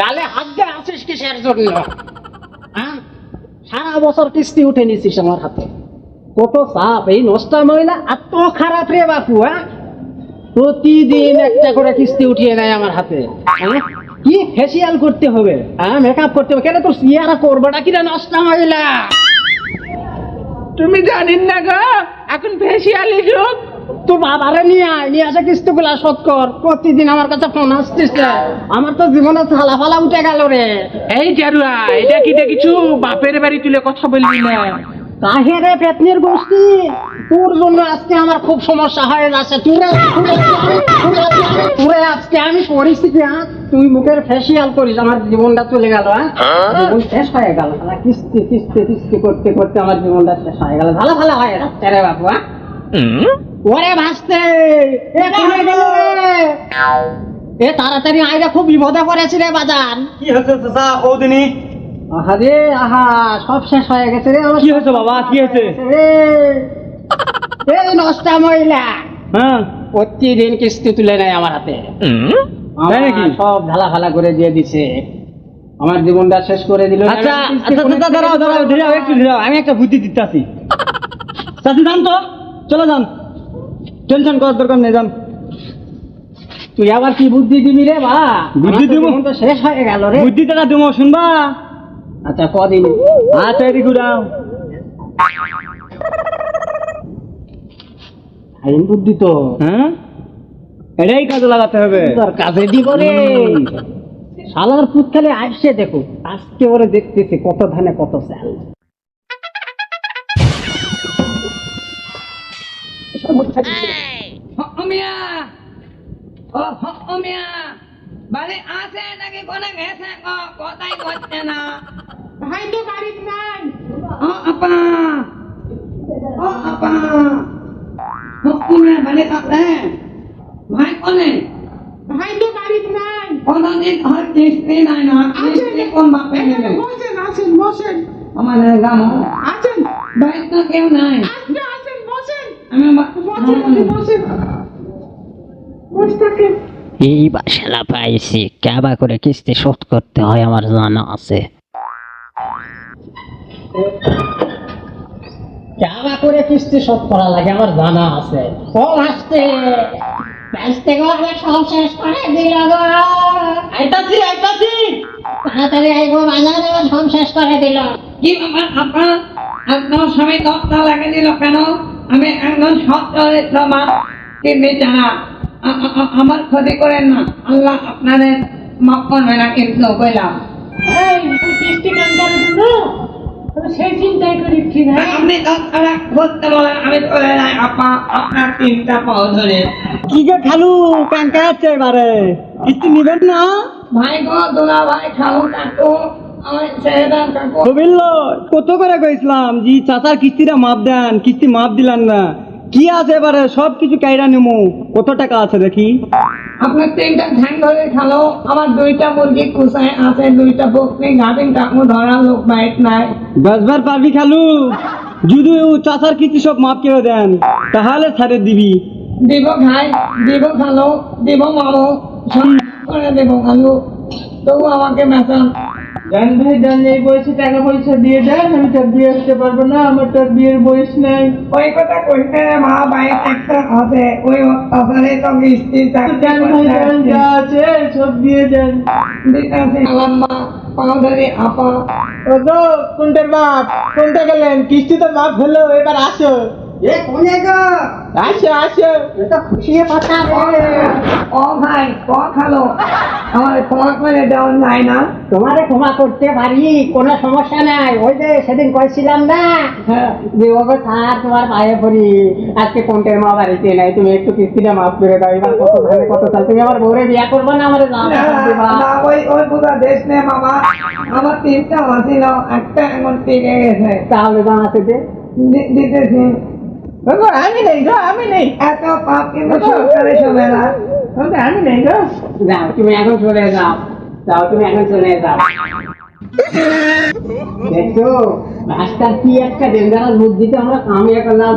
গালে হাত দিয়ে আছিস কিসের জন্য? হ্যাঁ? সারা বছর কিস্তি উঠে নিছিস আমার হাতে। কত চাপ, এই নষ্টা মহিলা এত খারাপ রে বাপু হ্যাঁ? প্রতিদিন একটা করে কিস্তি উঠিয়ে নেয় আমার হাতে হ্যাঁ? কি ফেসিয়াল করতে হবে হ্যাঁ? মেকআপ করতে হবে। কেন তোর সিয়ারা করবোটা কিনা নষ্টা মহিলা? তুমি জানেন না গো, এখন ফেসিয়ালি যুগ তোর বাবারে নিয়ে আয় নিয়ে আসে কিস্তি গুলা শোধ কর। প্রতিদিন আমার কাছে ফোন আসছিস। আমার তো জীবনে থালা ফালা উঠে গেল রে। এই জারুয়া এটা কি দেখিছু? বাপের বাড়ি তুলে কথা বলবি না। কাহে রে পেতনির গোষ্ঠী তোর জন্য আজকে আমার খুব সমস্যা হয়ে যাচ্ছে। তুরে তুরে আজকে আমি পরিস্থিতি তুই মুখের ফেসিয়াল করিস আমার জীবনটা চলে গেল হ্যাঁ? জীবন শেষ হয়ে গেল কিস্তি কিস্তি কিস্তি করতে করতে আমার জীবনটা শেষ হয়ে গেল। ভালো ভালো হয়ে যাচ্ছে রে বাবু হ্যাঁ ওরে ভাসতে এ কোনে গেল? রে এ তাড়াতাড়ি আইরা খুব বিপদে পড়েছি রে বাজান। কি হয়েছে চাচা কৌদিনী আহা রে আহা সব শেষ হয়ে গেছে রে কি হয়েছে বাবা কি হয়েছে? এই নষ্টা মহিলা। হ্যাঁ। প্রতিদিন কিস্তি তুলে নেয় আমার হাতে? সব ঢালা ফালা করে দিয়ে দিছে। আমার জীবনটা শেষ করে দিল। আচ্ছা আচ্ছা দাঁড়াও দাঁড়াও ধীরে একটু ধীরে আমি একটা বুদ্ধি দিতেছি চাচি যান তো চলে যান। টেনশন করার দরকার নেই যান তুই আবার কি বুদ্ধি দিবি রে বা? বুদ্ধি দিব? তো শেষ হয়ে গেল রে। বুদ্ধিটা দেবো শুনবা? আচ্ছা কদিন? আচ্ছা এদিকে ঘুরাও। আইন বুদ্ধি তো। হ্যাঁ? এটাই কাজে লাগাতে হবে। তোর কাজে দিব রে। শালার পুত খালি আসছে দেখো। আজকে ওরে দেখতেছে কত ধানে কত চাল বাড়ি আছে নাকি কোনে গেছে গো করছে না। ভাই তো বাড়িতে নাই ও আপা! ও আপা! ও ও বাড়ি আছে ভাই কোনে? ভাই তো বাড়িতে নাই কোনদিন কিস্তি নাই না। কিস্তি কোন বাপে নেবে বসেন আসেন বসেন। আমাদের গ্রাম আছেন। ভাই তো কেউ নাই। আজকে এই বাসালা পাইছি ক্যাবা করে কিস্তি শোধ করতে হয় আমার জানা আছে। ক্যাবা করে কিস্তি শোধ করা লাগে আমার জানা আছে। ও আসতে আসতে গো আমার সব শেষ করে দিল গো। আইতাছি আইতাছি। তাড়াতাড়ি আইবো বাজারে সব শেষ করে দিল। কি ব্যাপার আপনার আপনার স্বামী দশটা লাগে দিল কেন? আমি একজন আ- আ- আ- আমার ক্ষতি করেন না। আল্লাহ আপনাদের মাফ করবে না কিন্তু কইলাম। সেই চিন্তাই করেছি না? আপনি করতে বলেন আমি চলে যাই আপা আপনার তিনটা পাও ধরে। কি যে খালু কাঙ্কা আছে এবারে। কিস্তি নিবেন না? ভাই গো দুলা ভাই খাও কাকু। কত করে কইছিলাম জি চাচার কিস্তিটা মাপ দেন কিস্তি মাপ দিলেন না। কি আছে এবারে? সব কিছু কাইরা নেমু। কত টাকা আছে দেখি? আপনার তিনটা ঠ্যাং ধরে খালো আমার দুইটা মুরগি কুসায় আছে দুইটা ঘাটিং কাকু ধরার লোক বাইট নাই। বেসবার পারবি খালু। যদি ও চাচার কিস্তি সব মাপ করে দেন তাহলে ছাড়ে দিবি। দিব খাই দিব খালো দিব মামো সব করে দেব খালু। তবু আমাকে মেশান জান ভাই জান এই বয়সে টাকা পয়সা দিয়ে দেন আমি তো বিয়ে আসতে পারব না আমার তো আর বিয়ের বয়স নাই। ওই কথা কইতে মা একটা আছে ওই অত্যাচারে তো জান ভাই জান যা আছে সব দিয়ে দেন। আলাম্মা আপা। ও তো কোনটার বাপ? কোনটা গেলেন? কিস্তি তো মাপ হলো এবার আসো। এ কোনে গো? আসো আসো। এটা খুশি কথা ও ভাই ও খালো? আমার ক্ষমা করে দেওয়ার নাই না তোমারে ক্ষমা করতে পারি কোনো সমস্যা নাই। ওই যে সেদিন কইছিলাম না যে ওগো স্যার তোমার পায়ে পড়ি। আজকে কোনটের মা বাড়িতে নাই? তুমি একটু কিস্তিটা মাফ করে দাও। এবার কত ধানে কত চাল। তুমি আমার বউরে বিয়া করব না আমার না, ওই ওই পুরা দেশ নে মামা। আমার তিনটা আছিল একটা এখন টিকে গেছে। তাহলে জানাতে দি- দিতেছি। বাবা আমি নেই গো আমি নেই। এত পাপ কিন্তু সরকারে চলে না আমি নেই গো। যাও তুমি এখন চলে যাও। যাও তুমি এখন চলে যাও। দেখো মাস্টার কি একটা ডেঞ্জারাস বুদ্ধিতে আমরা কামিয়ে করলাম